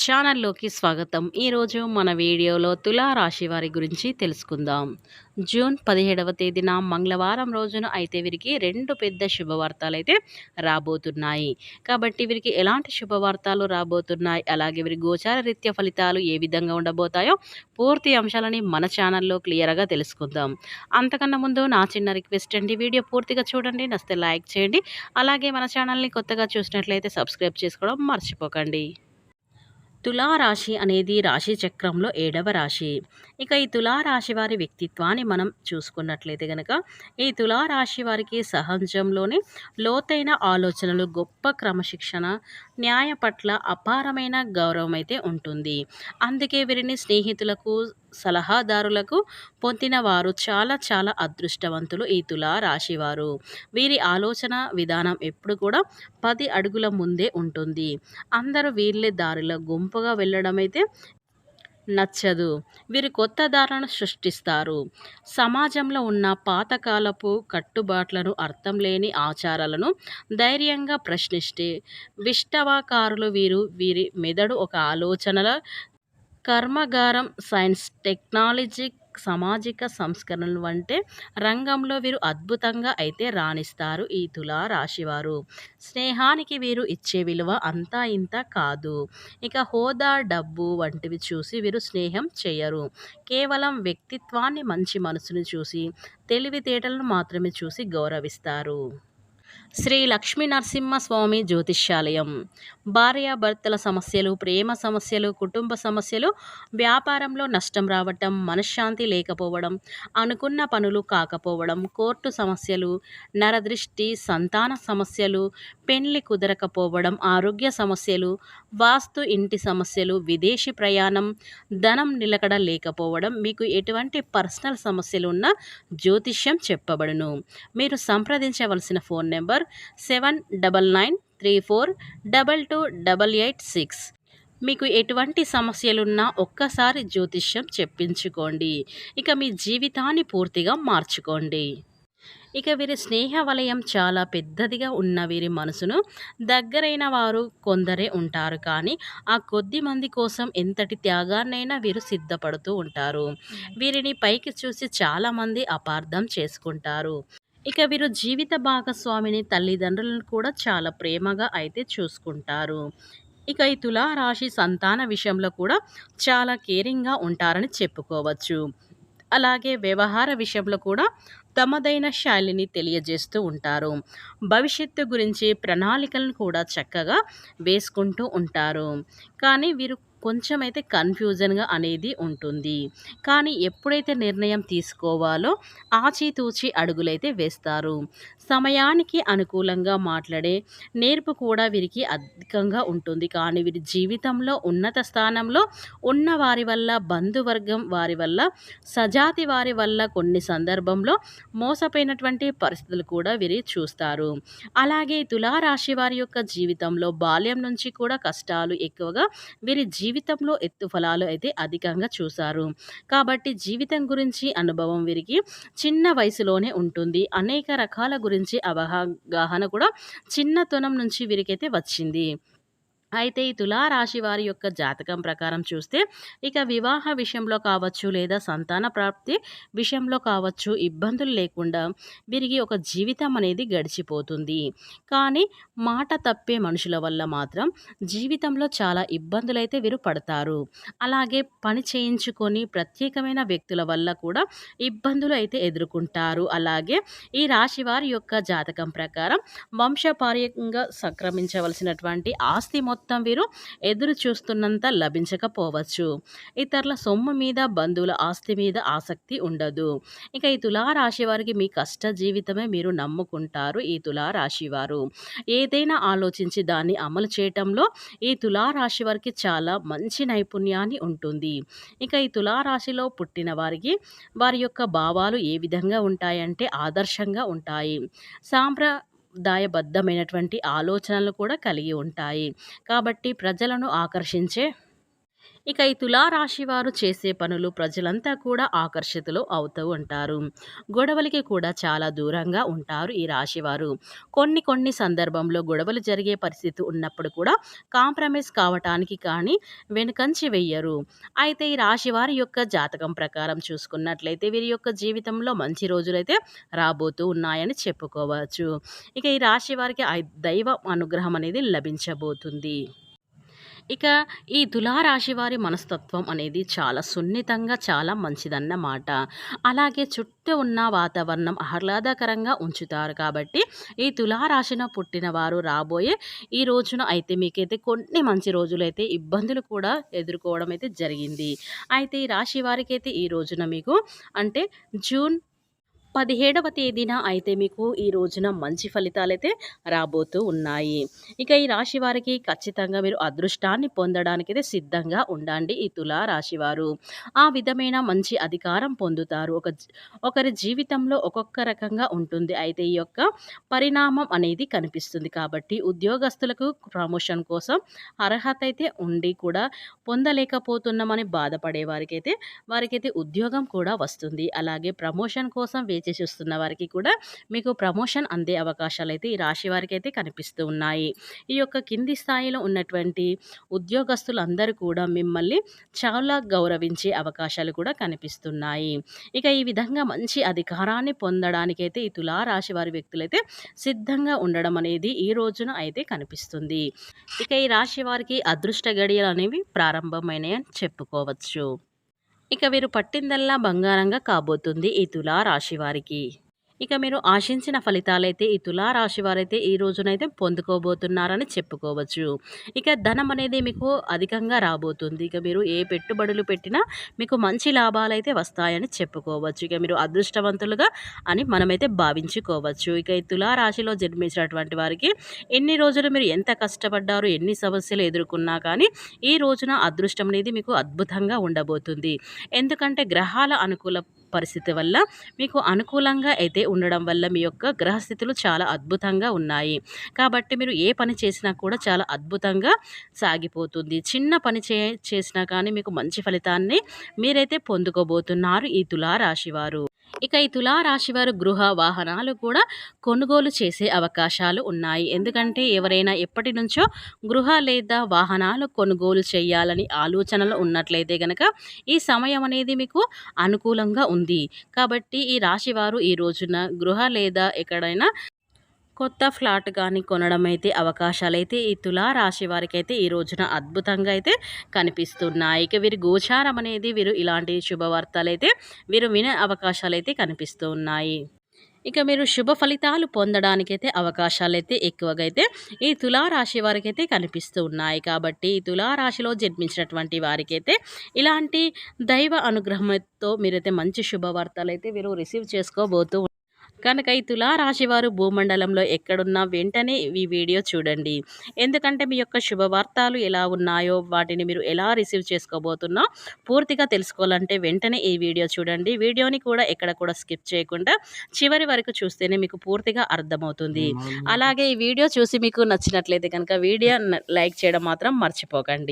ఛానల్లోకి స్వాగతం. ఈరోజు మన వీడియోలో తులారాశి వారి గురించి తెలుసుకుందాం. జూన్ పదిహేడవ తేదీన మంగళవారం రోజున అయితే వీరికి రెండు పెద్ద శుభవార్తలు అయితే రాబోతున్నాయి. కాబట్టి వీరికి ఎలాంటి శుభవార్తలు రాబోతున్నాయి? అలాగే వీరి గోచార రీత్య ఫలితాలు ఏ విధంగా ఉండబోతాయో పూర్తి అంశాలని మన ఛానల్లో క్లియర్గా తెలుసుకుందాం. అంతకన్నా ముందు నా చిన్న రిక్వెస్ట్ అండి వీడియో పూర్తిగా చూడండి నస్తే లైక్ చేయండి. అలాగే మన ఛానల్ని కొత్తగా చూసినట్లయితే సబ్స్క్రైబ్ చేసుకోవడం మర్చిపోకండి. తులారాశి అనేది రాశి చక్రంలో ఏడవ రాశి. ఇక ఈ తులారాశి వారి వ్యక్తిత్వాన్ని మనం చూసుకున్నట్లయితే కనుక ఈ తులారాశి వారికి సహజంలోనే లోతైన ఆలోచనలు గొప్ప క్రమశిక్షణ న్యాయ పట్ల అపారమైన గౌరవం అయితే ఉంటుంది. అందుకే వీరిని స్నేహితులకు సలహాదారులకు పొందిన వారు చాలా చాలా అదృష్టవంతులు ఈ తులా రాశివారు. వీరి ఆలోచన విధానం ఎప్పుడు కూడా పది అడుగుల ముందే ఉంటుంది. అందరూ వీళ్ళే దారిలో గుంపుగా వెళ్ళడం అయితే నచ్చదు. వీరు కొత్త ధారణ సృష్టిస్తారు. సమాజంలో ఉన్న పాతకాలపు కట్టుబాట్లను అర్థం లేని ఆచారాలను ధైర్యంగా ప్రశ్నిస్తే విష్టవాకారులు వీరు వీరి మెదడు ఒక ఆలోచనల కర్మగారం సైన్స్ టెక్నాలజీ సామాజిక సంస్కరణలు అంటే రంగంలో వీరు అద్భుతంగా అయితే రాణిస్తారు ఈ తులా రాశివారు. స్నేహానికి వీరు ఇచ్చే విలువ అంతా ఇంత కాదు. ఇక హోదా డబ్బు వంటివి చూసి వీరు స్నేహం చేయరు. కేవలం వ్యక్తిత్వాన్ని మంచి మనసును చూసి తెలివితేటలను మాత్రమే చూసి గౌరవిస్తారు. శ్రీ లక్ష్మీ నరసింహస్వామి జ్యోతిష్యాలయం. భార్యాభర్తల సమస్యలు ప్రేమ సమస్యలు కుటుంబ సమస్యలు వ్యాపారంలో నష్టం రావటం మనశ్శాంతి లేకపోవడం అనుకున్న పనులు కాకపోవడం కోర్టు సమస్యలు నరదృష్టి సంతాన సమస్యలు పెళ్ళి కుదరకపోవడం ఆరోగ్య సమస్యలు వాస్తు ఇంటి సమస్యలు విదేశీ ప్రయాణం ధనం నిలకడ లేకపోవడం మీకు ఎటువంటి పర్సనల్ సమస్యలు ఉన్నా జ్యోతిష్యం చెప్పబడును. మీరు సంప్రదించవలసిన phone number number seven double nine three four double two double eight six. మీకు ఎటువంటి సమస్యలున్నా ఒక్కసారి జ్యోతిష్యం చెప్పించుకోండి. ఇక మీ జీవితాన్ని పూర్తిగా మార్చుకోండి. ఇక వీరి స్నేహ వలయం చాలా పెద్దదిగా ఉన్న వీరి మనసును దగ్గరైన వారు కొందరే ఉంటారు. కానీ ఆ కొద్ది మంది కోసం ఎంతటి త్యాగాన్నైనా వీరు సిద్ధపడుతూ ఉంటారు. వీరిని పైకి చూసి చాలామంది అపార్థం చేసుకుంటారు. ఇక వీరు జీవిత భాగస్వామిని తల్లిదండ్రులను కూడా చాలా ప్రేమగా అయితే చూసుకుంటారు. ఇక ఈ తులారాశి సంతాన విషయంలో కూడా చాలా కేరింగ్గా ఉంటారని చెప్పుకోవచ్చు. అలాగే వ్యవహార విషయంలో కూడా తమదైన శైలిని తెలియజేస్తూ ఉంటారు. భవిష్యత్తు గురించి ప్రణాళికలను కూడా చక్కగా వేసుకుంటూ ఉంటారు. కానీ వీరు కొంచెం అయితే కన్ఫ్యూజన్గా అనేది ఉంటుంది. కానీ ఎప్పుడైతే నిర్ణయం తీసుకోవాలో ఆచితూచి అడుగులైతే వేస్తారు. సమయానికి అనుకూలంగా మాట్లాడే నేర్పు కూడా వీరికి అధికంగా ఉంటుంది. కానీ వీరి జీవితంలో ఉన్నత స్థానంలో ఉన్న వారి వల్ల బంధువర్గం వారి వల్ల సజాతి వారి వల్ల కొన్ని సందర్భంలో మోసపోయినటువంటి పరిస్థితులు కూడా వీరి చూస్తారు. అలాగే తులారాశి వారి యొక్క జీవితంలో బాల్యం నుంచి కూడా కష్టాలు ఎక్కువగా వీరి జీవితంలో ఎత్తు ఫలాలు అయితే అధికంగా చూశారు. కాబట్టి జీవితం గురించి అనుభవం వీరికి చిన్న వయసులోనే ఉంటుంది. అనేక రకాల గురించి అవగాహన కూడా చిన్నతనం నుంచి వీరికైతే వచ్చింది. అయితే ఈ తులారాశి వారి యొక్క జాతకం ప్రకారం చూస్తే ఇక వివాహ విషయంలో కావచ్చు లేదా సంతాన ప్రాప్తి విషయంలో కావచ్చు ఇబ్బందులు లేకుండా వీరికి ఒక జీవితం అనేది గడిచిపోతుంది. కానీ మాట తప్పే మనుషుల వల్ల మాత్రం జీవితంలో చాలా ఇబ్బందులైతే వీరు పడతారు. అలాగే పని చేయించుకొని ప్రత్యేకమైన వ్యక్తుల వల్ల కూడా ఇబ్బందులు అయితే ఎదుర్కొంటారు. అలాగే ఈ రాశి వారి యొక్క జాతకం ప్రకారం వంశపార్యంగా సంక్రమించవలసినటువంటి ఆస్తి మొత్తం మొత్తం వీరు ఎదురు చూస్తున్నంత లభించకపోవచ్చు. ఇతరుల సొమ్ము మీద బంధువుల ఆస్తి మీద ఆసక్తి ఉండదు. ఇక ఈ తులారాశి వారికి మీ కష్ట జీవితమే మీరు నమ్ముకుంటారు ఈ తులారాశి వారు. ఏదైనా ఆలోచించి దాన్ని అమలు చేయటంలో ఈ తులారాశి వారికి చాలా మంచి నైపుణ్యాన్ని ఉంటుంది. ఇక ఈ తులారాశిలో పుట్టిన వారికి వారి యొక్క భావాలు ఏ విధంగా ఉంటాయంటే ఆదర్శంగా ఉంటాయి. సాంప్ర దాయబద్ధమైనటువంటి ఆలోచనలు కూడా కలిగి ఉంటాయి. కాబట్టి ప్రజలను ఆకర్షించే ఇక ఈ తులారాశి వారు చేసే పనులు ప్రజలంతా కూడా ఆకర్షితులు అవుతూ ఉంటారు. గొడవలకి కూడా చాలా దూరంగా ఉంటారు ఈ రాశివారు కొన్ని కొన్ని సందర్భంలో గొడవలు జరిగే పరిస్థితి ఉన్నప్పుడు కూడా కాంప్రమైజ్ కావటానికి కానీ వెనుకంచి వెయ్యరు. అయితే ఈ రాశివారి యొక్క జాతకం ప్రకారం చూసుకున్నట్లయితే వీరి యొక్క జీవితంలో మంచి రోజులైతే రాబోతూ ఉన్నాయని చెప్పుకోవచ్చు. ఇక ఈ రాశి వారికి దైవ అనుగ్రహం అనేది లభించబోతుంది. ఇక ఈ తులారాశి వారి మనస్తత్వం అనేది చాలా సున్నితంగా చాలా మంచిదన్నమాట. అలాగే చుట్టూ ఉన్న వాతావరణం ఆహ్లాదకరంగా ఉంచుతారు కాబట్టి ఈ తులారాశిన పుట్టిన వారు రాబోయే ఈ రోజున అయితే మీకైతే కొన్ని మంచి రోజులైతే ఇబ్బందులు కూడా ఎదుర్కోవడం అయితే జరిగింది. అయితే ఈ రాశి వారికి అయితే ఈ రోజున మీకు అంటే జూన్ పదిహేడవ తేదీన అయితే మీకు ఈ రోజున మంచి ఫలితాలైతే రాబోతూ ఉన్నాయి. ఇక ఈ రాశి వారికి ఖచ్చితంగా మీరు అదృష్టాన్ని పొందడానికైతే సిద్ధంగా ఉండండి ఈ తులా రాశివారు ఆ విధమైన మంచి అధికారం పొందుతారు. ఒక ఒకరి జీవితంలో ఒక్కొక్క రకంగా ఉంటుంది. అయితే ఈ యొక్క పరిణామం అనేది కనిపిస్తుంది కాబట్టి ఉద్యోగస్తులకు ప్రమోషన్ కోసం అర్హత అయితే ఉండి కూడా పొందలేకపోతున్నామని బాధపడే వారికైతే వారికైతే ఉద్యోగం కూడా వస్తుంది. అలాగే ప్రమోషన్ కోసం చేసి చూస్తున్న వారికి కూడా మీకు ప్రమోషన్ అందే అవకాశాలు అయితే ఈ రాశి వారికి అయితే కనిపిస్తూ ఉన్నాయి. ఈ యొక్క కింది స్థాయిలో ఉన్నటువంటి ఉద్యోగస్తులందరూ కూడా మిమ్మల్ని చాలా గౌరవించే అవకాశాలు కూడా కనిపిస్తున్నాయి. ఇక ఈ విధంగా మంచి అధికారాన్ని పొందడానికైతే ఈ తులారాశి వారి వ్యక్తులైతే సిద్ధంగా ఉండడం అనేది ఈ రోజున అయితే కనిపిస్తుంది. ఇక ఈ రాశి వారికి అదృష్ట గడియలు అనేవి ప్రారంభమైనాయని అని చెప్పుకోవచ్చు. ఇక వీరు పట్టిందల్లా బంగారంగా కాబోతుంది ఈ తులా రాశి వారికి. ఇక మీరు ఆశించిన ఫలితాలైతే ఈ తులారాశి వారైతే ఈ రోజునైతే పొందుకోబోతున్నారని చెప్పుకోవచ్చు. ఇక ధనం అనేది మీకు అధికంగా రాబోతుంది. ఇక మీరు ఏ పెట్టుబడులు పెట్టినా మీకు మంచి లాభాలు అయితే వస్తాయని చెప్పుకోవచ్చు. ఇక మీరు అదృష్టవంతులుగా అని మనమైతే భావించుకోవచ్చు. ఇక ఈ తులారాశిలో జన్మించినటువంటి వారికి ఎన్ని రోజులు మీరు ఎంత కష్టపడ్డారు ఎన్ని సమస్యలు ఎదుర్కొన్నా కానీ ఈ రోజున అదృష్టం అనేది మీకు అద్భుతంగా ఉండబోతుంది. ఎందుకంటే గ్రహాల అనుకూల పరిస్థితి వల్ల మీకు అనుకూలంగా అయితే ఉండడం వల్ల మీ యొక్క గ్రహస్థితులు చాలా అద్భుతంగా ఉన్నాయి. కాబట్టి మీరు ఏ పని చేసినా కూడా చాలా అద్భుతంగా సాగిపోతుంది. చిన్న పని చే చేసినా కానీ మీకు మంచి ఫలితాన్ని మీరైతే పొందుకోబోతున్నారు ఈ తులా రాశివారు ఇక ఈ తులా రాశివారు గృహ వాహనాలు కూడా కొనుగోలు చేసే అవకాశాలు ఉన్నాయి. ఎందుకంటే ఎవరైనా ఎప్పటి నుంచో గృహ లేదా వాహనాలు కొనుగోలు చేయాలని ఆలోచనలు ఉన్నట్లయితే గనక ఈ సమయం అనేది మీకు అనుకూలంగా ఉంది. కాబట్టి ఈ రాశివారు ఈ రోజున గృహ లేదా ఎక్కడైనా కొత్త ఫ్లాట్ కానీ కొనడం అయితే అవకాశాలు అయితే ఈ తులారాశి వారికి అయితే ఈ రోజున అద్భుతంగా అయితే కనిపిస్తున్నాయి. ఇక వీరి గోచారం అనేది వీరు ఇలాంటి శుభవార్తలు అయితే వీరు వినే అవకాశాలు అయితే కనిపిస్తూ ఉన్నాయి ఇక మీరు శుభ ఫలితాలు పొందడానికైతే అవకాశాలు అయితే ఎక్కువగా అయితే ఈ తులారాశి వారికి అయితే కనిపిస్తూ ఉన్నాయి కాబట్టి ఈ తులారాశిలో జన్మించినటువంటి వారికైతే ఇలాంటి దైవ అనుగ్రహంతో మీరైతే మంచి శుభవార్తలు అయితే వీరు రిసీవ్ చేసుకోబోతూ కనుక ఈ తులారాశి వారు భూమండలంలో ఎక్కడున్నా వెంటనే ఈ వీడియో చూడండి. ఎందుకంటే మీ యొక్క శుభవార్తలు ఎలా ఉన్నాయో వాటిని మీరు ఎలా రిసీవ్ చేసుకోబోతున్నా పూర్తిగా తెలుసుకోవాలంటే వెంటనే ఈ వీడియో చూడండి. వీడియోని కూడా ఎక్కడ కూడా స్కిప్ చేయకుండా చివరి వరకు చూస్తేనే మీకు పూర్తిగా అర్థమవుతుంది. అలాగే ఈ వీడియో చూసి మీకు నచ్చినట్లయితే కనుక వీడియో లైక్ చేయడం మాత్రం మర్చిపోకండి.